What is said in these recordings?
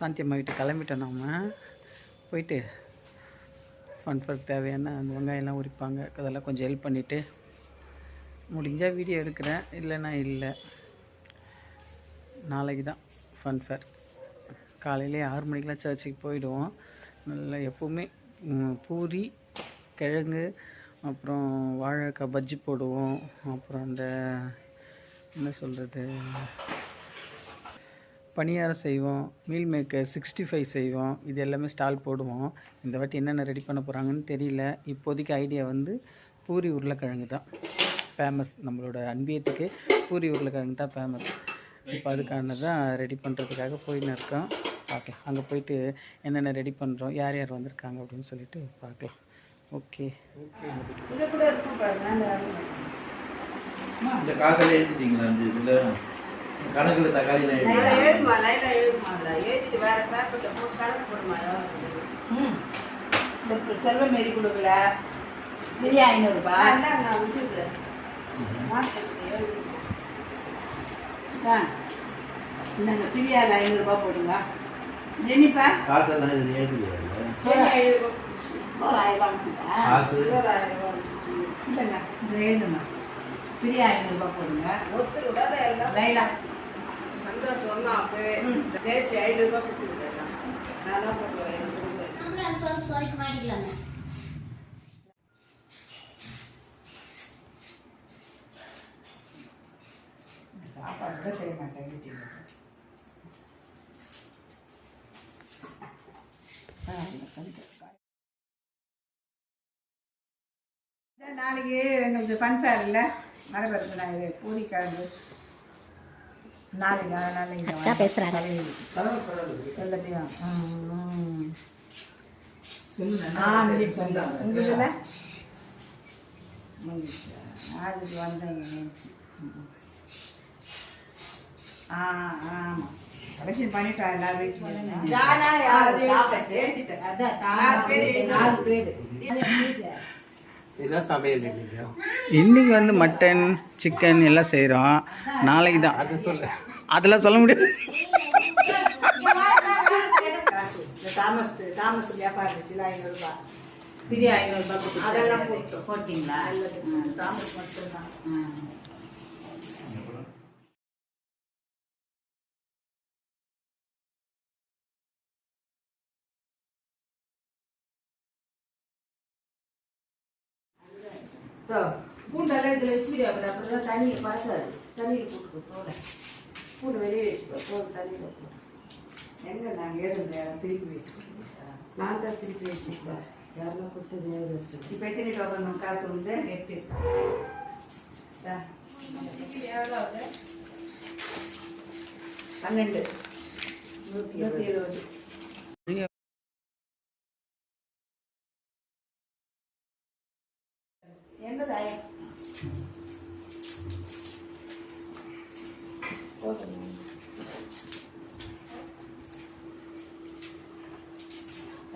சாந்தி அம்மா வீட்டுக்கு கிளம்பிட்டோம் நாம். போயிட்டு ஃபன் தேவையான அந்த வெங்காயம்லாம் உரிப்பாங்க. அதெல்லாம் கொஞ்சம் ஹெல்ப் பண்ணிவிட்டு முடிஞ்சால் வீடியோ எடுக்கிறேன். இல்லைன்னா இல்லை. நாளைக்கு தான் ஃபன் ஃபேர் காலையிலே ஆறு மணிக்கெலாம் சர்ச்சுக்கு போயிடுவோம். நல்லா எப்போவுமே பூரி கிழங்கு அப்புறம் வாழைக்காய் பஜ்ஜி போடுவோம். அப்புறம் அந்த என்ன சொல்கிறது பணியாரம் செய்வோம் மீல் மேக்கர் சிக்ஸ்டி ஃபைவ் செய்வோம் இது எல்லாமே ஸ்டால் போடுவோம். இந்த வாட்டி என்னென்ன ரெடி பண்ண போகிறாங்கன்னு தெரியல. இப்போதைக்கு ஐடியா வந்து பூரி உருளைக்கிழங்கு தான். ஃபேமஸ் நம்மளோட அன்பியத்துக்கு பூரி உருளைக்கிழங்கு தான் ஃபேமஸ் இப்போ அதுக்கான தான் ரெடி பண்ணுறதுக்காக போயின்னு இருக்கோம். பார்க்கலாம் அங்கே போயிட்டு என்னென்ன ரெடி பண்ணுறோம் யார் யார் வந்திருக்காங்க அப்படின்னு சொல்லிட்டு பார்க்கலாம். ஓகே. இங்க கூட இருக்கும் பாருங்க அந்த இந்த காக்கில் எழுதிட்டீங்களா அந்த இதில்? கணக்கில் லைலா எழுதுமா? லைலா எழுதுமால எழுதிட்டு வேற பேப்பர்ல போட்டு கணக்கு போடுமா? ம். இந்த செல்வம் மாரி கொடுக்கல பெரிய ஐநூறுபா அதான் நான் விட்டுது ஆ. இந்தாங்க பிரியாவில் ஐநூறுபா போடுங்க. ஜெனிப்பா காசெல்லாம் இதில் எழுதுலையா சரி எழுதி ஒரு ஆயிரம் காசு? ரூபாய் வந்துச்சு. இல்லைங்க இந்த எழுதுங்க பிரியா ஐநூறுபா போடுங்க. ஒருத்தர் விடாத எல்லாம் லைலா. சொன்னா அப்பவே டேஸ்ட் ஐநூறு ரூபாய் கொடுத்துருக்கேன் நான் தான் போட்டுருவேன் எனக்கு கொடுங்க. சாப்பாடு கூட செய்ய மாட்டேன் வீட்டில் நாளைக்கு எங்களுக்கு ஃபன் ஃபேர் இல்லை மரபருக்கு நான் இது பூரி கிழங்கு நாளைக்கு அக்கா பேசுறாங்க. எல்லாத்தையும் அதுக்கு வந்தேன் ஆ ஆமாம் கலெக்ஷன் பண்ணிட்டா நாலு பேர். இதுதான் சமையல் இன்னைக்கு வந்து மட்டன் சிக்கன் எல்லாம் செய்கிறோம் நாளைக்கு தான். அது சொல்ல. அதெல்லாம் சொல்ல முடியாது. அதெல்லாம் போட்டோம். போட்டிங்களா? தாமஸ் மட்டும்தான். பூண்டெல்லாம் இதில் வச்சுக்கிட்டு அப்புறம் அப்புறம் தான் தண்ணியில் பறக்காது. தண்ணியில் போட்டுக்கோ தோலை. பூண்டு வெளியே வச்சுக்கோ தோல் தண்ணியில் போட்டு எங்கே நாங்கள் ஏதோ திருப்பி வச்சு நான் தான் திருப்பி வச்சுக்கோம் யாரெல்லாம் கொடுத்தது எவ்வளோ வச்சு இப்போ எத்தனை டோக்கன் காசு வந்து எட்டு. பன்னெண்டு. நூற்றி இருபது எண்பதாயிரம்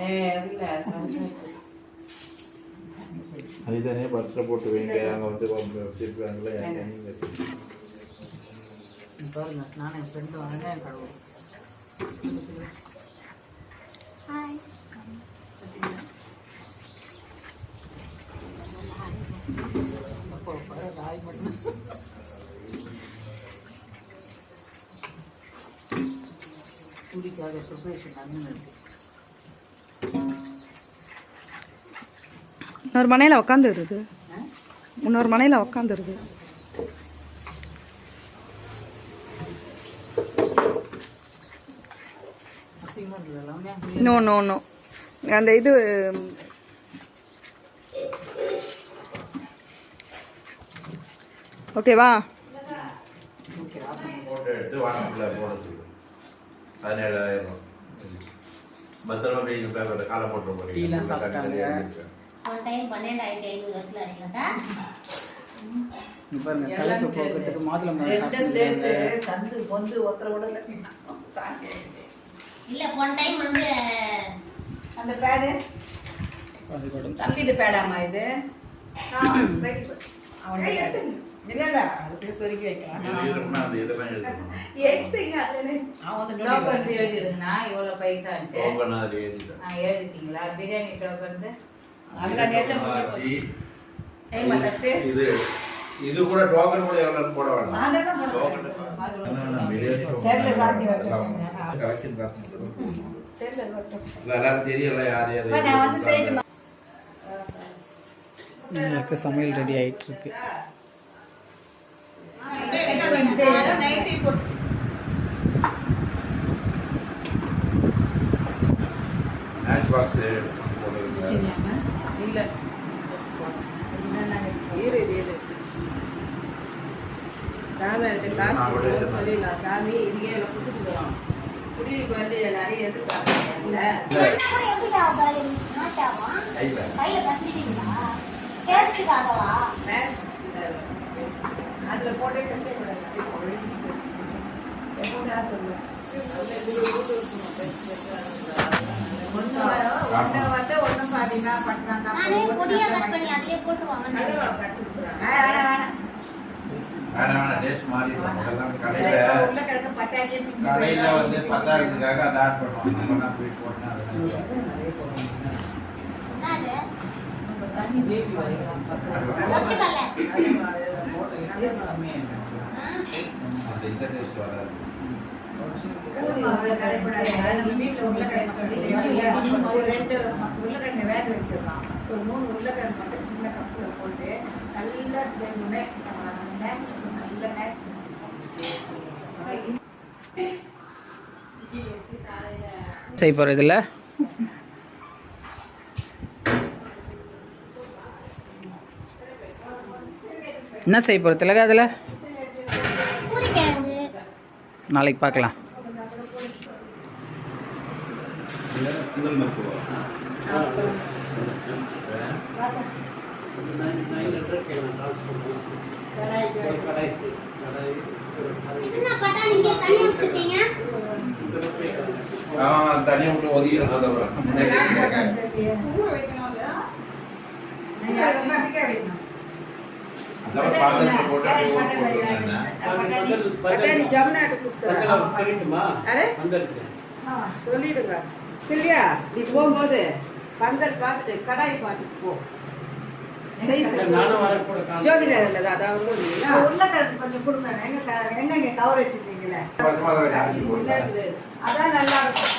ஏ இல்லை பஸ்ஸில் போட்டு வைங்க. அங்கே வந்து வச்சுருக்காங்களே பாருங்க நானும் என் ஃப்ரெண்டு அப்போ பாரு, ராய் மட்டும் இன்னொரு மனையில் உக்காந்துருது. இன்னொரு மனையில் உக்காந்துருது. நோ நோ நோ அந்த இது ஓகேவா பதினேழாயிரம். பத்திரமா போய் பேப்பரில் காலை போட்டு ஒரு டைம் பன்னெண்டாயிரத்தி ஐநூறு வசூல் ஆச்சுனாக்கா இங்க பாருங்க போக்குறதுக்கு சந்து பொந்து ஒத்தர உடல இல்லை போன டைம் வந்து அந்த பேடு தம்பிட்டு பேடாமா இது? அவன் இல்ல இல்ல அதுக்குள்ள சொருக்கி எடுத்தீங்க அதுல. அவன் வந்து டோக்கன் எழுதிருங்கண்ணா இவ்வளோ பைசான்ட்டு டோக்கன் அதில் எழுதிட்டேன். ஆ எழுதிட்டீங்களா? பிரியாணி டோக்கன் இது இது கூட டோக்கன் கூட எவ்வளோ போட வேண்டாம். தெரியல, யார் யார்? எங்களுக்கு சமையல் ரெடி ஆயிட்டு இருக்கு நைட்டி போட்டு மேட்ச் பாக்ஸ் போட்டுருங்க இல்லை இரு இது இரு சாமி அவர்கிட்ட காசு சொல்லிடலாம். சாமி இதுக்கே இவ்வளோ கொடுத்துருக்குறோம் குடிக்கு வந்து நிறைய டேஸ்ட்டுக்காகவா அதுல போட்டே பேசவே கூடாது. அப்படியே ஒழிஞ்சு போயிடுச்சு. எப்பவுமே சொல்லுவேன். நானே பொடியா கட் பண்ணி அதிலே போட்டுருவாங்கன்னு நினைச்சேன். ஆ, வேணாம், வேணாம். வேணாம் வேணாம் டேஸ்ட் மாறிடும் அதெல்லாம் இப்ப கடையில் உள்ள கடையில். வந்து பத்தாயிரத்துக்காக அதை ஆட் பண்ணுவோம் நம்ம நான் போய் போட்டேன். நம்ம வீட்டுல சொல்லி செய்வாங்க. ஒரு ரெண்டு உருளைக்கிழங்கு வேக வச்சிடலாம். ஒரு மூணு உருளைக்கிழங்கு மட்டும் சின்ன கப்புல போட்டு நல்லா மேக்ஸ் பண்ணலாம் மேக்ஸ் நல்லா மேக்ஸ் செய்ய போகிறது இல்லை என்ன செய்ய போகிறது திலகா அதில் நாளைக்கு பார்க்கலாம். தனியாக விட்டு ஒதுக்கி சொல்லிடுங்க. சில்வியா நீ போகும்போது பந்தல் பார்த்துட்டு கடாய் பார்த்துட்டு போ. ஜோதி நகர்ல தான் கொஞ்சம் கொடுங்க எங்க க- எங்கங்க கவர் இருக்குது. அதான் நல்லா இருக்கும்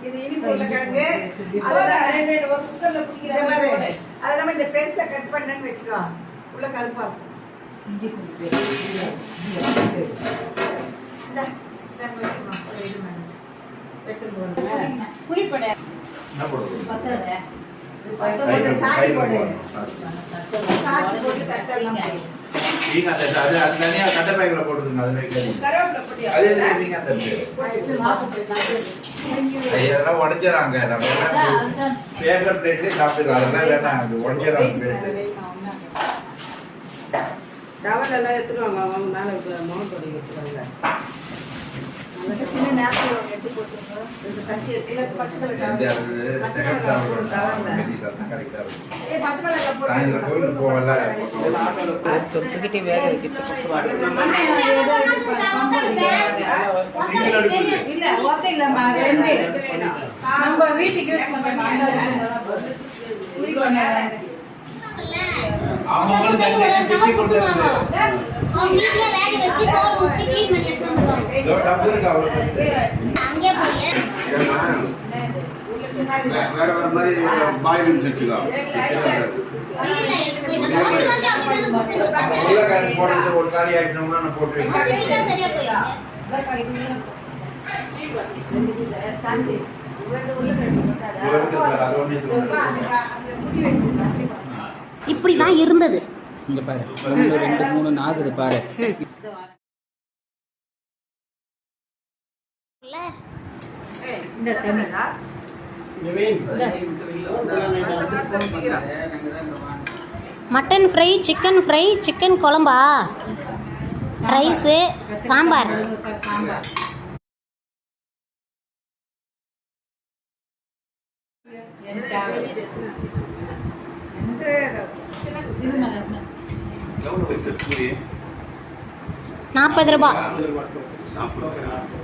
இது. இனிப்பு உருளைக்கிழங்கு. அது இல்லாம இந்த பெருசை கட் பண்ணேன்னு வச்சுக்கோ உள்ள கருப்பா இருக்கும். உடைச்சிடறாங்க நம்ம எல்லாம் பேப்பர் பிளேட்லேயே சாப்பிட்டுக்கலாம். அதெல்லாம் வேண்டாம். பிளேட் டவல் எல்லாம் எடுத்துட்டு வாங்க. அவங்க மேல முகம் பொடி வச்சுருவாங்க தொட்டுக்கிட்டே வேக வைக்கிறது நம்ம வீட்டுக்கு யூஸ் அவங்களும் தனித்தனியாக பிச்சு கொடுத்துருது அவங்க வீட்டுல வேக வச்சு தோல் முடிச்சு க்ளீன் பண்ணி போய் வேற வேற மாதிரி வச்சுக்கலாம் இருப்பாங்க. உருளைக்கிழங்கு போடுறது ஒரு காலி ஆயிட்டோம்னா நான் போட்டு வைக்கிறேன் மசிச்சுட்டா சரியா போயிடுது சாந்தி, ரெண்டு உருளைக்கிழங்கு போட்டாதா? உருளைக்கிழங்கு சார், அது ஒண்ணு இது ஒண்ணு. அந்த கா- அந்த முடி வச்சிருக்காங்க. இப்படிதான் இருந்தது இங்கே பாரு ரெண்டு மூணு நாகுது பாரு இந்த mutton fry chicken fry chicken குழம்பா? ரைஸு சாம்பார். நாற்பது ரூபா. இருக்கா ஓகேம்மா என்னண்ணா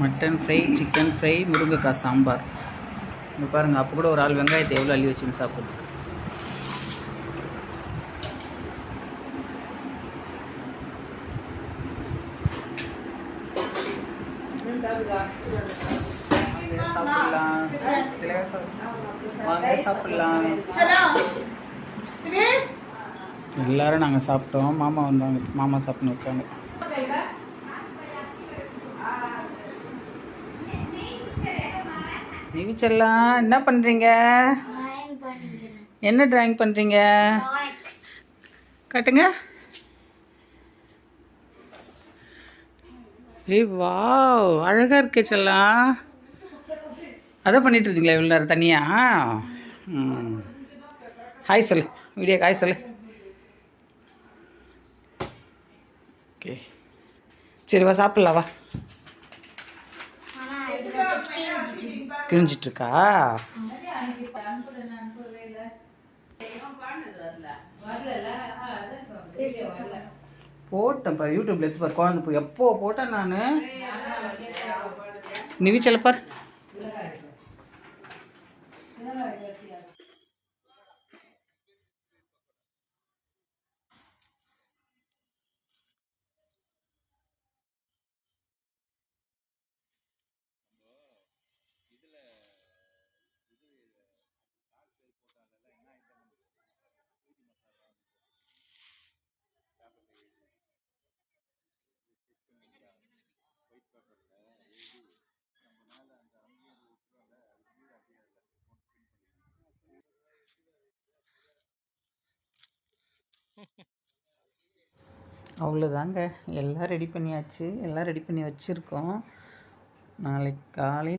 மட்டன் ஃப்ரை சிக்கன் ஃப்ரை முருங்கைக்காய் சாம்பார். இங்கே பாருங்கள் அப்போ கூட ஒரு ஆள் வெங்காயத்தை எவ்வளோ அள்ளி வச்சுன்னு சாப்பிடுது. சாப்பிடலாம். வாங்க சாப்பிடலாம் எல்லாரும் நாங்கள் சாப்பிட்டோம். மாமா வந்தாங்க மாமா சாப்பிட்னு இருக்காங்க. நிவிச்செல்லாம் என்ன பண்ணுறீங்க என்ன டிராயிங் பண்ணுறீங்க காட்டுங்க. ஏய் வாவ். அழகாக இருக்கே செல்லாம் அதான் பண்ணிட்டு இருந்தீங்களா இவ்வளோ நேரம் தனியா? ம். ஹாய் சொல்லு. வீடியோ ஹாய் சொல்லு. ஓகே சரி வா சாப்பிட்லாம் வா. கிழிஞ்சிட்ருக்கா? போட்டேன் பாரு யூடியூப்ல எடுத்து பாரு குழந்தை போய் எப்போ போட்டேன் நான்? நிவிச்சல பார். அவ்வளோதாங்க. எல்லாம் ரெடி பண்ணியாச்சு. எல்லாம் ரெடி பண்ணி வச்சுருக்கோம். நாளைக்கு காலை